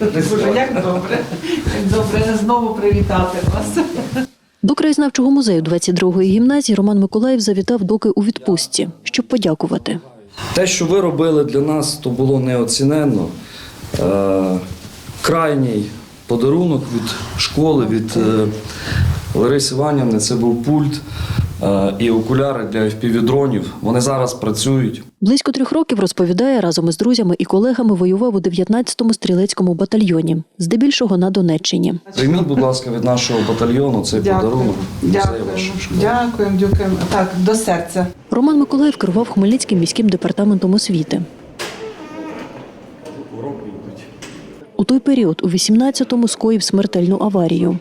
Боже, як добре, як добре знову привітати вас. До краєзнавчого музею 22-ї гімназії Роман Миколаїв завітав доки у відпустці, щоб подякувати. Те, що ви робили для нас, то було неоціненно. Е, крайній подарунок від школи, від е, Лариси Іванівни, це був пульт і окуляри для FPV-дронів. Вони зараз працюють. Близько трьох років розповідає, разом із друзями і колегами воював у 19-му стрілецькому батальйоні, здебільшого на Донеччині. Прийміть, будь ласка, від нашого батальйону цей подарунок. Дякуємо. ваша. Дякуємо, дякуємо. Так, до серця. Роман Миколаїв керував Хмельницьким міським департаментом освіти. У той період, у 18-му, скоїв смертельну аварію.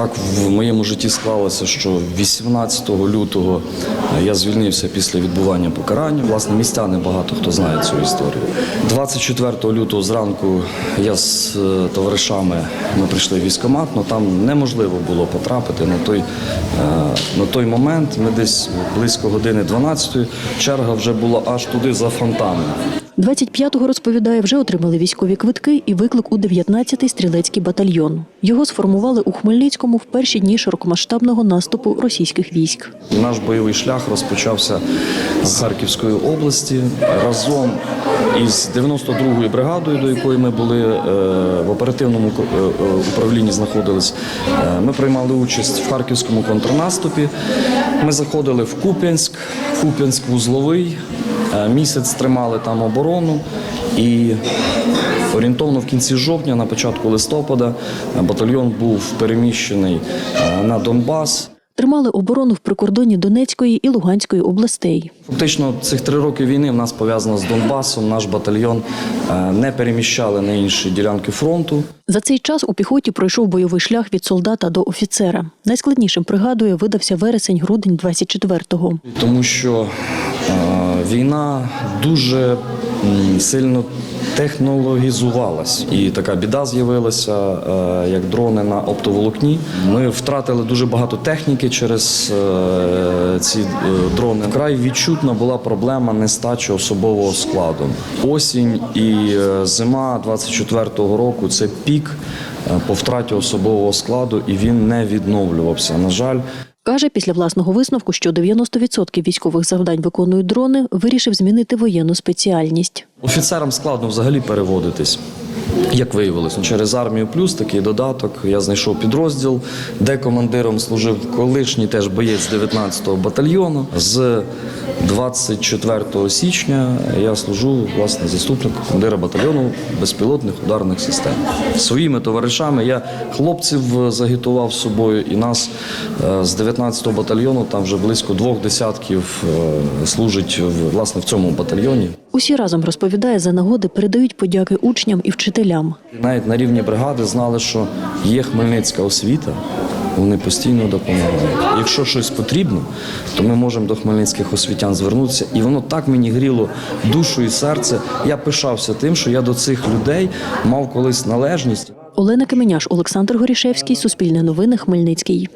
Так в моєму житті склалося, що 18 лютого я звільнився після відбування покарання. Власне, містяни багато хто знає цю історію. 24 лютого зранку я з е, товаришами ми прийшли в військкомат, але там неможливо було потрапити на той, е, на той момент. Ми десь близько години 12 черга вже була аж туди за фонтаном. 25-го, розповідає, вже отримали військові квитки і виклик у 19-й стрілецький батальйон. Його сформували у Хмельницькому в перші дні широкомасштабного наступу російських військ. Наш бойовий шлях розпочався з Харківської області разом із 92-ю бригадою, до якої ми були е, в оперативному е, управлінні знаходились. Е, Ми приймали участь в харківському контрнаступі. Ми заходили в Куп'янськ, Куп'янськ вузловий. Місяць тримали там оборону і орієнтовно в кінці жовтня, на початку листопада, батальйон був переміщений е, на Донбас. Тримали оборону в прикордонні Донецької і Луганської областей. Фактично, цих три роки війни в нас пов'язано з Донбасом. Наш батальйон е, не переміщали на інші ділянки фронту. За цей час у піхоті пройшов бойовий шлях від солдата до офіцера. Найскладнішим пригадує видався вересень-грудень 24-го. тому що е, війна дуже сильно технологізувалась. І така біда з'явилася, е, як дрони на оптоволокні. Ми втратили дуже багато техніки через е, ці е, дрони. Вкрай відчутна була проблема нестачі особового складу. Осінь і зима 24-го року це пік по втраті особового складу, і він не відновлювався. На жаль, Каже, після власного висновку, що 90% військових завдань виконують дрони, вирішив змінити воєнну спеціальність. Офіцерам складно взагалі переводитись. Як виявилось, Ну, через армію плюс такий додаток. Я знайшов підрозділ, де командиром служив колишній теж боєць 19-го батальйону. З 24 січня я служу власне заступником командира батальйону безпілотних ударних систем. Своїми товаришами я хлопців загітував з собою, і нас е, з 19-го батальйону там вже близько двох десятків е, служить власне в цьому батальйоні. Усі разом розповідає за нагоди, передають подяки учням і вчителям. Навіть на рівні бригади знали, що є хмельницька освіта, вони постійно допомагають. Якщо щось потрібно, то ми можемо до хмельницьких освітян звернутися. І воно так мені гріло душу і серце. Я пишався тим, що я до цих людей мав колись належність. Олена Каменяш, Олександр Горішевський, Суспільне новини, Хмельницький.